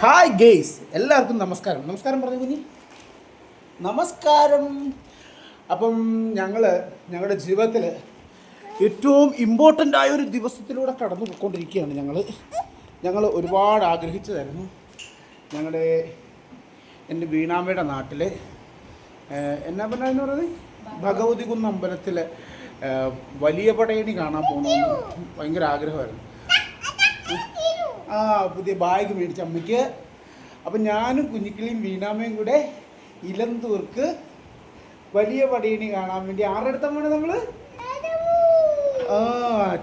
Hi guys എല്ലാവർക്കും നമസ്കാരം. നമസ്കാരം പറഞ്ഞു കുഞ്ഞി? നമസ്കാരം. അപ്പം ഞങ്ങൾ ഞങ്ങളുടെ ജീവിതത്തിൽ ഏറ്റവും ഇമ്പോർട്ടന്റ് ആയ ഒരു ദിവസത്തിലൂടെ കടന്നു പോയിക്കൊണ്ടിരിക്കുകയാണ് ഞങ്ങൾ ഞങ്ങൾ ഒരുപാട് ആഗ്രഹിച്ചതായിരുന്നു. ഞങ്ങളുടെ എന്റെ വീണാമ്മയുടെ നാട്ടിൽ എന്നാ പറഞ്ഞതെന്ന് പറയുന്നത് ഭഗവതി കുന്ന് അമ്പലത്തിൽ വലിയ പടയണി കാണാൻ പോകണമെന്ന് ഭയങ്കര ആഗ്രഹമായിരുന്നു. ആ പുതിയ ബാഗ് മേടിച്ച അമ്മയ്ക്ക്. അപ്പം ഞാനും കുഞ്ഞിക്കിളിയും വീണാമ്മയും കൂടെ ഇലന്തൂർക്ക് വലിയ പടയണി കാണാൻ വേണ്ടി ആരുടെ അടുത്ത മോനെ നമ്മൾ ആ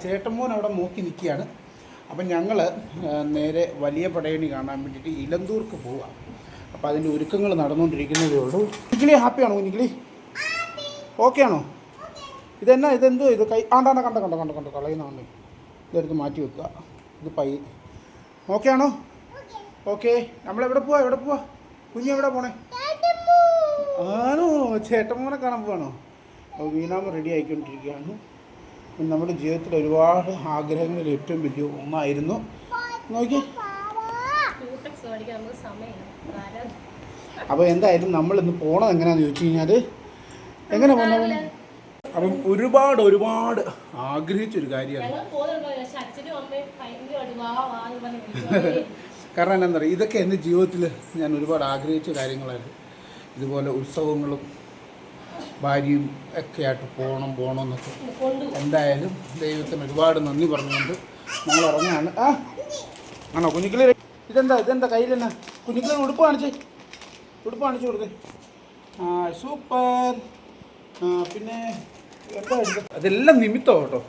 ചേട്ടമ്മോൻ അവിടെ നോക്കി നിൽക്കുകയാണ്. അപ്പം ഞങ്ങൾ നേരെ വലിയ പടയണി കാണാൻ വേണ്ടിയിട്ട് ഇലന്തൂർക്ക് പോവാം. അപ്പം അതിന്റെ ഒരുക്കങ്ങൾ നടന്നുകൊണ്ടിരിക്കുന്നതേ ഉള്ളൂ. കുഞ്ഞിക്കിളി ഹാപ്പിയാണോ കുഞ്ഞിക്കിളി? ഓക്കെ ആണോ? ഇതെന്നാ ഇതെന്തോ ഇത്? കൈ ആണ്ടാണ്ട കണ്ട കണ്ട കണ്ട കണ്ട കളയുന്നതാണ് ഇതെടുത്ത് മാറ്റി വെക്കുക. ഇത് പൈ ഓക്കെ ആണോ? ഓക്കെ നമ്മളെവിടെ പോവാ? എവിടെ പോവാ? കുഞ്ഞു എവിടെ പോണേ? ആണോ? ചേട്ടന്മാരെ കാണാൻ പോവാണോ? അപ്പോൾ വീണാമ റെഡി ആയിക്കൊണ്ടിരിക്കുകയാണ്. നമ്മുടെ ജീവിതത്തിൽ ഒരുപാട് ആഗ്രഹങ്ങളിൽ ഏറ്റവും വലിയ ഒന്നായിരുന്നു. നോക്കി അപ്പോൾ എന്തായാലും നമ്മൾ ഇന്ന് പോണത് എങ്ങനെയാണെന്ന് ചോദിച്ചു കഴിഞ്ഞാൽ എങ്ങനെ പോകണം അപ്പം ഒരുപാട് ഒരുപാട് ആഗ്രഹിച്ചൊരു കാര്യമാണ്. കാരണം എന്താ പറയുക ഇതൊക്കെ എന്റെ ജീവിതത്തിൽ ഞാൻ ഒരുപാട് ആഗ്രഹിച്ച കാര്യങ്ങളായിരുന്നു ഇതുപോലെ ഉത്സവങ്ങളും ഭാര്യയും ഒക്കെ ആയിട്ട് പോകണം പോകണം എന്നൊക്കെ എന്തായാലും ദൈവത്തിന് ഒരുപാട് നന്ദി പറഞ്ഞുകൊണ്ട് ഞങ്ങൾ ഇറങ്ങാണ് ആ ആണോ? കുഞ്ഞിക്കിളി ഇതെന്താ ഇതെന്താ കയ്യിലെന്നാ കുഞ്ഞിക്കിളി ഉടുപ്പ് കാണിച്ച്. ഉടുപ്പ് കാണിച്ചു കൊടുത്തേ ആ സൂപ്പർ. പിന്നെ? അതെല്ലാം നിമിത്തം കേട്ടോ.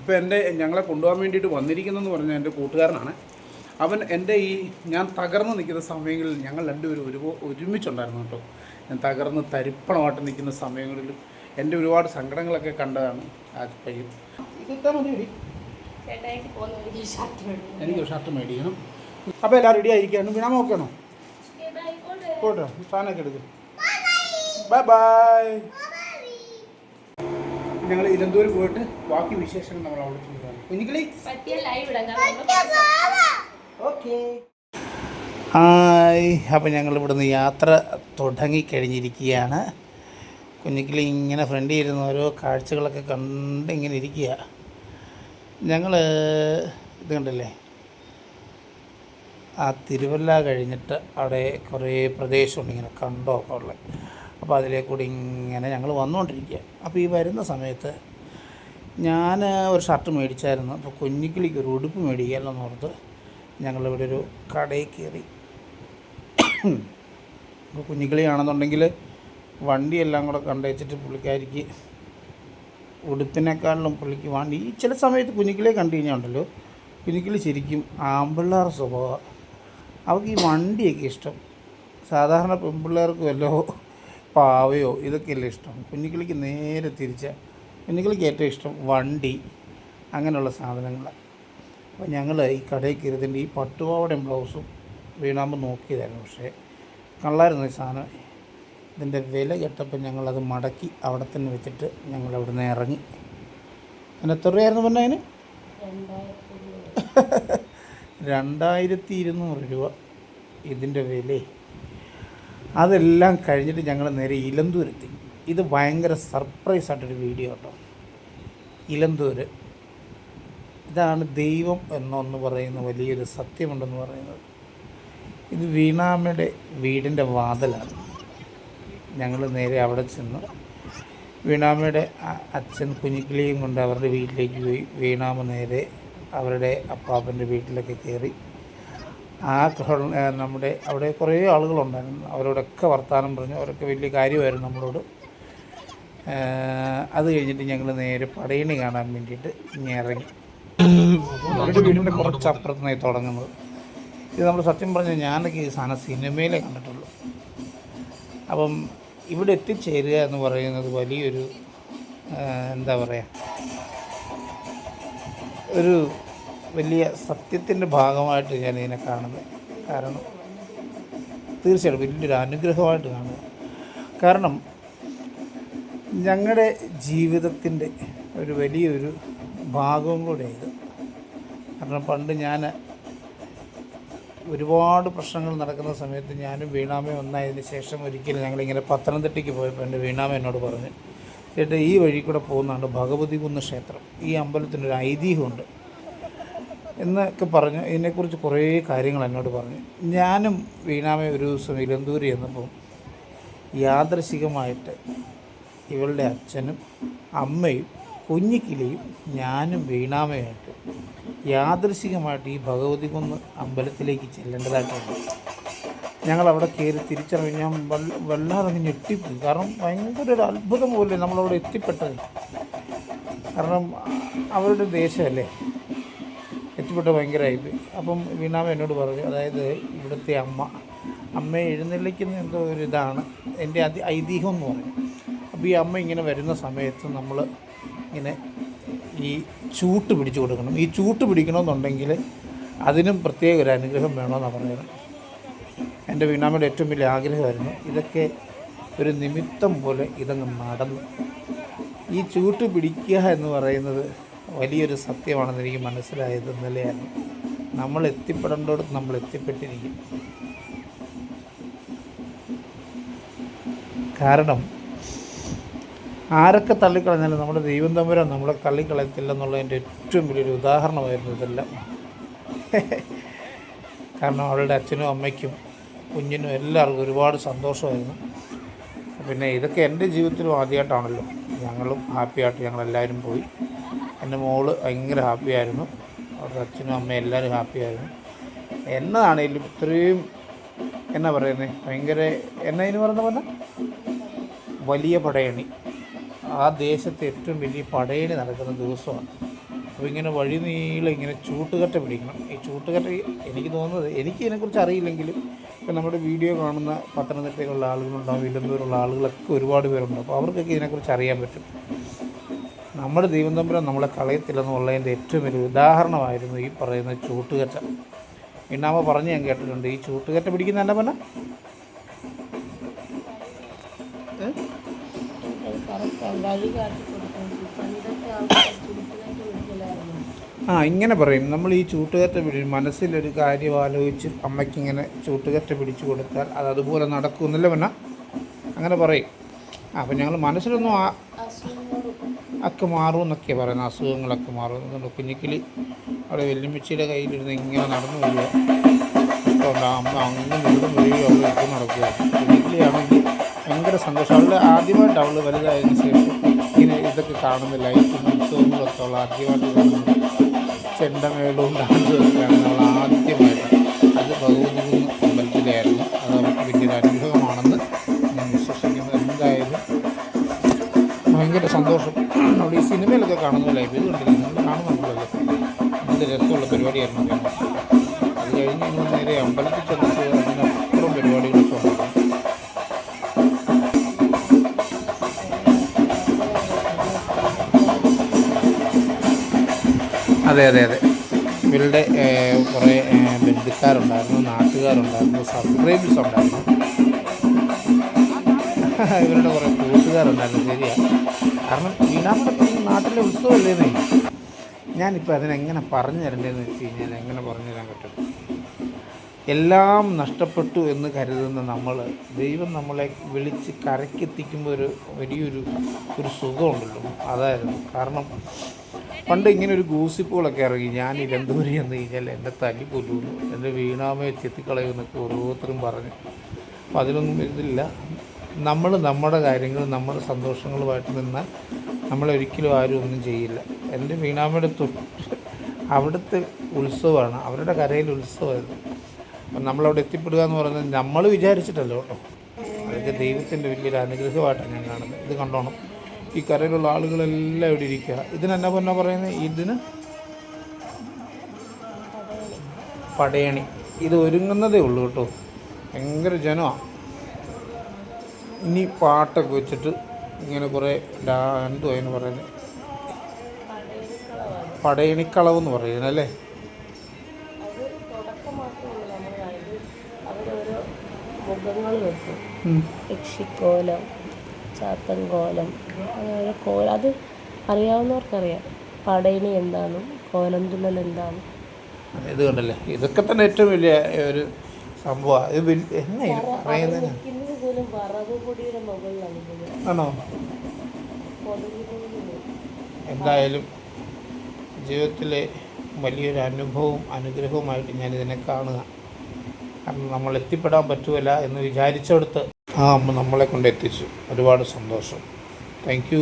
ഇപ്പോൾ എന്റെ ഞങ്ങളെ കൊണ്ടുപോകാൻ വേണ്ടിയിട്ട് വന്നിരിക്കുന്നതെന്ന് പറഞ്ഞാൽ എന്റെ കൂട്ടുകാരനാണ്. അവൻ എന്റെ ഈ ഞാൻ തകർന്ന് നിൽക്കുന്ന സമയങ്ങളിൽ ഞങ്ങൾ രണ്ടുപേരും ഒരു ഒരുമിച്ചുണ്ടായിരുന്നു കേട്ടോ. ഞാൻ തകർന്ന് തരിപ്പണമായിട്ട് നിൽക്കുന്ന സമയങ്ങളിൽ എന്റെ ഒരുപാട് സങ്കടങ്ങളൊക്കെ കണ്ടതാണ് ആ പയ്യൻ. എനിക്ക് ഷർട്ട് മേടിക്കണം. അപ്പോൾ എല്ലാം റെഡി ആയിരിക്കാനും വീണാമ നോക്കണോ പോട്ടോ സാധനമൊക്കെ എടുക്കും. ബൈ ബൈ ഞങ്ങൾ ഇലന്തൂർ പോയിട്ട് ബാക്കി വിശേഷങ്ങൾ നമ്മൾ അവിടെ കുഞ്ഞിക്കിളി? ഓക്കെ. ഹായ്. അപ്പം ഞങ്ങൾ ഇവിടുന്ന് യാത്ര തുടങ്ങിക്കഴിഞ്ഞിരിക്കുകയാണ്. കുഞ്ഞിക്കിളി ഇങ്ങനെ ഫ്രണ്ടിൽ ഇരുന്ന് ഓരോ കാഴ്ചകളൊക്കെ കണ്ട് ഇങ്ങനെ ഇരിക്കുക. ഞങ്ങൾ ഇത് കണ്ടല്ലേ? ആ തിരുവല്ല കഴിഞ്ഞിട്ട് അവിടെ കുറേ പ്രദേശമുണ്ട് ഇങ്ങനെ കണ്ടോ ഒക്കെ ഉള്ളത്. അപ്പോൾ അതിലേ കൂടി ഇങ്ങനെ ഞങ്ങൾ വന്നുകൊണ്ടിരിക്കുക. അപ്പോൾ ഈ വരുന്ന സമയത്ത് ഞാൻ ഒരു ഷർട്ട് മേടിച്ചായിരുന്നു. അപ്പോൾ കുഞ്ഞിക്കിളിക്ക് ഒരു ഉടുപ്പ് മേടിക്കാമല്ലോ ഓർത്ത് ഞങ്ങളിവിടെ ഒരു കടയിൽ കയറി. അപ്പോൾ കുഞ്ഞിക്കിളിയാണെന്നുണ്ടെങ്കിൽ വണ്ടിയെല്ലാം കൂടെ കണ്ടുവച്ചിട്ട് പുള്ളിക്കാരിക്ക് ഉടുപ്പിനേക്കാളിലും പുള്ളിക്ക് വണ്ടി. ഈ ചില സമയത്ത് കുഞ്ഞിക്കിളിയെ കണ്ടു കഴിഞ്ഞാൽ കുഞ്ഞിക്കിളി ശരിക്കും ആമ്പിള്ളേർ സ്വഭാവം. അവർക്ക് ഈ വണ്ടിയൊക്കെ ഇഷ്ടം. സാധാരണ പെൺപിള്ളേർക്ക് വല്ലോ പാവയോ ഇതൊക്കെയല്ലേ ഇഷ്ടം? കുഞ്ഞിക്കിളിക്ക് നേരെ തിരിച്ച് കുഞ്ഞിക്കിളിക്ക് ഏറ്റവും ഇഷ്ടം വണ്ടി അങ്ങനെയുള്ള സാധനങ്ങൾ അപ്പോൾ ഞങ്ങൾ ഈ കടയിൽ കയറിയതിന്റെ ഈ പട്ടുപാവടയും ബ്ലൗസും വീണാകുമ്പോൾ നോക്കിയതായിരുന്നു. പക്ഷേ കള്ളായിരുന്നു ഈ സാധനം ഇതിന്റെ വില കെട്ടപ്പോൾ ഞങ്ങളത് മടക്കി അവിടെ തന്നെ വെച്ചിട്ട് ഞങ്ങൾ അവിടെ നിന്ന് ഇറങ്ങി. അതിന് എത്ര രൂപയായിരുന്നു പറഞ്ഞതിന് രണ്ടായിരത്തി ഇരുന്നൂറ്. രൂപ ഇതിന്റെ വില അതെല്ലാം കഴിഞ്ഞിട്ട് ഞങ്ങൾ നേരെ ഇലന്തൂരെത്തി. ഇത് ഭയങ്കര സർപ്രൈസ് ആയിട്ടൊരു വീഡിയോ കേട്ടോ. ഇലന്തൂർ ഇതാണ് ദൈവം എന്നൊന്ന് പറയുന്ന വലിയൊരു സത്യമുണ്ടെന്ന് പറയുന്നത്. ഇത് വീണാമ്മയുടെ വീടിന്റെ വാതിലാണ്. ഞങ്ങൾ നേരെ അവിടെ ചെന്ന്. വീണാമ്മയുടെ അച്ഛൻ കുഞ്ഞിക്കിളിയും കൊണ്ട് അവരുടെ വീട്ടിലേക്ക് പോയി. വീണാമ്മ നേരെ അവരുടെ അപ്പാപ്പന്റെ വീട്ടിലൊക്കെ കയറി. ആ നമ്മുടെ അവിടെ കുറേ ആളുകളുണ്ടായിരുന്നു. അവരോടൊക്കെ വർത്തമാനം പറഞ്ഞു. അവരൊക്കെ വലിയ കാര്യമായിരുന്നു നമ്മളോട്. അത് കഴിഞ്ഞിട്ട് ഞങ്ങൾ നേരെ പടയണി കാണാൻ വേണ്ടിയിട്ട് ഇറങ്ങി. അവരുടെ വീടിന്റെ കുറച്ച് അപ്പുറത്തുനിന്നായി തുടങ്ങുന്നത്. ഇത് നമ്മൾ സത്യം പറഞ്ഞാൽ ഞാനൊക്കെ ഈ സാധനം സിനിമയിലേ കണ്ടിട്ടുള്ളൂ. അപ്പം ഇവിടെ എത്തിച്ചേരുക എന്ന് പറയുന്നത് വലിയൊരു എന്താ പറയുക ഒരു വലിയ സത്യത്തിന്റെ ഭാഗമായിട്ട് ഞാൻ ഇതിനെ കാണുന്നത്. കാരണം തീർച്ചയായിട്ടും വലിയൊരു അനുഗ്രഹമായിട്ട് കാണുക കാരണം ഞങ്ങളുടെ ജീവിതത്തിന്റെ ഒരു വലിയൊരു ഭാഗവും കൂടെ ഇത്. കാരണം പണ്ട് ഞാൻ ഒരുപാട് പ്രശ്നങ്ങൾ നടക്കുന്ന സമയത്ത് ഞാനും വീണാമ ഒന്നായതിനു ശേഷം ഒരിക്കലും ഞങ്ങളിങ്ങനെ പത്തനംതിട്ടയ്ക്ക് പോയപ്പോൾ എന്റെ വീണാമ എന്നോട് പറഞ്ഞു ചേട്ടാ ഈ വഴി കൂടെ പോകുന്നതാണ് ഭഗവതി കുന്ന് ക്ഷേത്രം. ഈ അമ്പലത്തിനൊരു ഐതിഹ്യമുണ്ട്. എന്നൊക്കെ പറഞ്ഞ് ഇതിനെക്കുറിച്ച് കുറേ കാര്യങ്ങൾ എന്നോട് പറഞ്ഞു. ഞാനും വീണാമേ ഒരു ദിവസം ഇലന്തൂരി ചെന്നപ്പം യാദൃശികമായിട്ട് ഇവളുടെ അച്ഛനും അമ്മയും കുഞ്ഞിക്കിളിയും ഞാനും വീണാമയായിട്ട് യാദൃശികമായിട്ട് ഈ ഭഗവതി കുന്ന് അമ്പലത്തിലേക്ക് ചെല്ലേണ്ടതായിട്ടുണ്ട്. ഞങ്ങൾ അവിടെ കയറി തിരിച്ചറിഞ്ഞ് ഞാൻ വല്ല വല്ലാതെ അങ്ങ് ഞെട്ടിപ്പോയി. കാരണം ഭയങ്കര ഒരു അത്ഭുതം പോലെ നമ്മളവിടെ എത്തിപ്പെട്ടത്. കാരണം അവരുടെ ദേശമല്ലേ? എത്തിപ്പെട്ട ഭയങ്കരമായിപ്പോയി അപ്പം വീണാമ എന്നോട് പറഞ്ഞു അതായത് ഇവിടുത്തെ അമ്മ അമ്മയെ എഴുന്നള്ളിക്കുന്ന എന്തോ ഒരു ഇതാണ് എന്റെ അതി ഐതിഹ്യം എന്ന് പറഞ്ഞു. അപ്പോൾ ഈ അമ്മ ഇങ്ങനെ വരുന്ന സമയത്ത് നമ്മൾ ഇങ്ങനെ ഈ ചൂട്ട് പിടിച്ചു കൊടുക്കണം. ഈ ചൂട്ട് പിടിക്കണമെന്നുണ്ടെങ്കിൽ അതിനും പ്രത്യേക ഒരു അനുഗ്രഹം വേണമെന്നാണ് പറഞ്ഞത്. എന്റെ വീണാമ്മയുടെ ഏറ്റവും വലിയ ആഗ്രഹമായിരുന്നു ഇതൊക്കെ ഒരു നിമിത്തം പോലെ ഇതങ്ങ് നടന്നു. ഈ ചൂട്ട് പിടിക്കുക എന്ന് പറയുന്നത് വലിയൊരു സത്യമാണെന്ന് എനിക്ക് മനസ്സിലായത് ഇന്നലെയാണ് നമ്മൾ എത്തിപ്പെടേണ്ടടുത്ത് നമ്മൾ എത്തിപ്പെട്ടിരിക്കും. കാരണം ആരൊക്കെ തള്ളിക്കളഞ്ഞാലും നമ്മുടെ ദൈവം തമ്പുരാൻ നമ്മളെ തള്ളിക്കളയത്തില്ലെന്നുള്ളതിന്റെ ഏറ്റവും വലിയൊരു ഉദാഹരണമായിരുന്നു ഇതെല്ലാം. കാരണം അവളുടെ അച്ഛനും അമ്മയ്ക്കും കുഞ്ഞിനും എല്ലാവർക്കും ഒരുപാട് സന്തോഷമായിരുന്നു. പിന്നെ ഇതൊക്കെ എന്റെ ജീവിതത്തിലും ആദ്യമായിട്ടാണല്ലോ. ഞങ്ങളും ഹാപ്പിയായിട്ട് ഞങ്ങളെല്ലാവരും പോയി. എന്റെ മോൾ ഭയങ്കര ഹാപ്പിയായിരുന്നു അവരുടെ അച്ഛനും അമ്മയും എല്ലാവരും ഹാപ്പിയായിരുന്നു എന്നതാണേലും ഇത്രയും എന്നാ പറയുന്നത് ഭയങ്കര എന്നാ ഇതിന് പറയുന്ന പോലെ? വലിയ പടയണി. ആ ദേശത്തെ ഏറ്റവും വലിയ പടയണി നടക്കുന്ന ദിവസമാണ്. അപ്പോൾ ഇങ്ങനെ വഴി നീളെ ഇങ്ങനെ ചൂട്ടുകട്ട പിടിക്കണം. ഈ ചൂട്ടുകട്ട എനിക്ക് തോന്നുന്നത് എനിക്ക് ഇതിനെക്കുറിച്ച് അറിയില്ലെങ്കിലും ഇപ്പം നമ്മുടെ വീഡിയോ കാണുന്ന പത്തനംതിട്ടയിലുള്ള ആളുകളുണ്ടാവും ഇലന്തൂരുള്ള ആളുകളൊക്കെ ഒരുപാട് പേരുണ്ട്. അപ്പോൾ അവർക്കൊക്കെ ഇതിനെക്കുറിച്ച് അറിയാൻ പറ്റും. നമ്മുടെ ദൈവം തമ്പുരാൻ നമ്മളെ കളയത്തില്ലെന്നുള്ളതിന്റെ ഏറ്റവും വലിയ ഉദാഹരണമായിരുന്നു ഈ പറയുന്ന ചൂട്ടുകറ്റ. ഇണ്ണാമ പറഞ്ഞ് ഞാൻ കേട്ടിട്ടുണ്ട്. ഈ ചൂട്ടുകറ്റ പിടിക്കുന്ന എന്നാ പറഞ്ഞ? ആ ഇങ്ങനെ പറയും. നമ്മൾ ഈ ചൂട്ടുകറ്റ പിടി മനസ്സിലൊരു കാര്യം ആലോചിച്ച് അമ്മയ്ക്കിങ്ങനെ ചൂട്ടുകറ്റ പിടിച്ചു കൊടുത്താൽ അത് അതുപോലെ നടക്കുമെന്നല്ലേ പിന്നെ അങ്ങനെ പറയും. ആ അപ്പം ഞങ്ങൾ മനസ്സിലൊന്നും ഒക്കെ മാറും എന്നൊക്കെയാണ് പറയുന്നത്. അസുഖങ്ങളൊക്കെ മാറും. അതുകൊണ്ട് കുഞ്ഞിക്കിളി അവിടെ വെല്ലുമിച്ചിയുടെ കയ്യിലിരുന്ന് ഇങ്ങനെ നടന്നു വരിക ഇഷ്ടമുണ്ട് അമ്മ അങ്ങനെ ഇവിടെ വരികയും ഇപ്പം നടക്കുക. കുഞ്ഞിക്കിളിയാണെങ്കിൽ ഭയങ്കര സന്തോഷം. അവളുടെ ആദ്യമായിട്ട് അവൾ വലുതായതിനു ശേഷം ഇങ്ങനെ ഇതൊക്കെ കാണുന്ന ലൈറ്റും ഉത്സവങ്ങളൊക്കെ അവൾ ആദ്യമായിട്ട് കാണുന്നത്. ചെണ്ടമേളവും ഡാൻസും ഒക്കെയാണ് അവൾ ആദ്യമായിട്ട്. അത് ഭഗവതി അമ്പലത്തിലായിരുന്നു. അത് അവർക്ക് വലിയൊരു അനുഗ്രഹമാണെന്ന് ഭയങ്കര സന്തോഷം. നമ്മൾ ഈ സിനിമയിലൊക്കെ കാണുന്ന ലൈഫ് ഇത് കണ്ടില്ല? നിങ്ങൾ കാണുന്നുണ്ടല്ലോ. നല്ല രസമുള്ള പരിപാടിയായിരുന്നു അത്. അത് കഴിഞ്ഞ് ഞങ്ങൾ നേരെ അമ്പലത്തിൽ ചെന്നിട്ട് അതിനപ്പുറം പരിപാടികളൊക്കെ ഉണ്ടായിരുന്നു. അതെ അതെ അതെ. ഇവരുടെ കുറേ ബന്ധുക്കാരുണ്ടായിരുന്നു നാട്ടുകാരുണ്ടായിരുന്നു സബ്സ്ക്രൈബേഴ്സ് ഉണ്ടായിരുന്നു. ഇവരുടെ കുറേ കൂട്ടുകാരുണ്ടായിരുന്നു ശരിയാണ് കാരണം വീണാമ്പടത്തിൽ നാട്ടിലെ ഉത്സവമല്ലേന്നേ ഞാനിപ്പോൾ അതിനെങ്ങനെ പറഞ്ഞു തരേണ്ടതെന്ന് വെച്ച് കഴിഞ്ഞാൽ എങ്ങനെ പറഞ്ഞു തരാൻ പറ്റും? എല്ലാം നഷ്ടപ്പെട്ടു എന്ന് കരുതുന്ന നമ്മൾ ദൈവം നമ്മളെ വിളിച്ച് കരക്കെത്തിക്കുമ്പോൾ ഒരു വലിയൊരു ഒരു സുഖമുണ്ടല്ലോ. അതായിരുന്നു. കാരണം പണ്ട് ഇങ്ങനെ ഒരു ഗൂസിപ്പുകളൊക്കെ ഇറങ്ങി ഞാൻ ഇരന്തൂരി എന്ന് കഴിഞ്ഞാൽ എന്റെ തല്ലി കൊല്ലുന്നു എന്റെ വീണാമയെ ചെത്തിക്കളയുമെന്നൊക്കെ ഓരോരുത്തരും പറഞ്ഞു. അപ്പോൾ അതിലൊന്നും ഇതില്ല. നമ്മൾ നമ്മുടെ കാര്യങ്ങൾ നമ്മുടെ സന്തോഷങ്ങളുമായിട്ട് നിന്നാൽ നമ്മളൊരിക്കലും ആരും ഒന്നും ചെയ്യില്ല. എന്റെ വീണാമയുടെ തൊട്ട് അവിടുത്തെ ഉത്സവമാണ്. അവരുടെ കരയിൽ ഉത്സവമായിരുന്നു. അപ്പം നമ്മളവിടെ എത്തിപ്പെടുക എന്ന് പറയുന്നത് നമ്മൾ വിചാരിച്ചിട്ടല്ലോ കേട്ടോ. അതൊക്കെ ദൈവത്തിന്റെ വലിയൊരു അനുഗ്രഹമായിട്ടാണ് ഞാൻ കാണുന്നത്. ഇത് കണ്ടോണം. ഈ കരയിലുള്ള ആളുകളെല്ലാം ഇവിടെ ഇരിക്കുക. ഇതിനെന്നാ പൊന്നാ പറയുന്നത് ഇതിന് പടയണി. ഇത് ഒരുങ്ങുന്നതേ ഉള്ളൂ കേട്ടോ. ഭയങ്കര ജനമാണ് ഇനി പാട്ടൊക്കെ വെച്ചിട്ട് ഇങ്ങനെ കുറേ ഡാ എന്തോ അതിന് പറയുന്നത് പടയണിക്കളവ് എന്ന് പറയുന്നത് അല്ലേ? മുഖങ്ങൾ വെക്കും. യക്ഷിക്കോലം ചാത്തൻകോലം അങ്ങനെ ഓരോ കോലം അത് അറിയാവുന്നവർക്കറിയാം. പടയണി എന്താണ് കോലം തുള്ളൽ എന്താണ്? ഇത് കണ്ടല്ലേ? ഇതൊക്കെ തന്നെ ഏറ്റവും വലിയ ഒരു സംഭവമാണ് ഇത് വലിയ എന്നാ പറയുന്നത് ആണോ? എന്തായാലും ജീവിതത്തിലെ വലിയൊരു അനുഭവവും അനുഗ്രഹവുമായിട്ട് ഞാനിതിനെ കാണുക. കാരണം നമ്മൾ എത്തിപ്പെടാൻ പറ്റുമല്ല എന്ന് വിചാരിച്ചെടുത്ത് ആ അമ്മ നമ്മളെ കൊണ്ട് എത്തിച്ചു ഒരുപാട് സന്തോഷം. താങ്ക്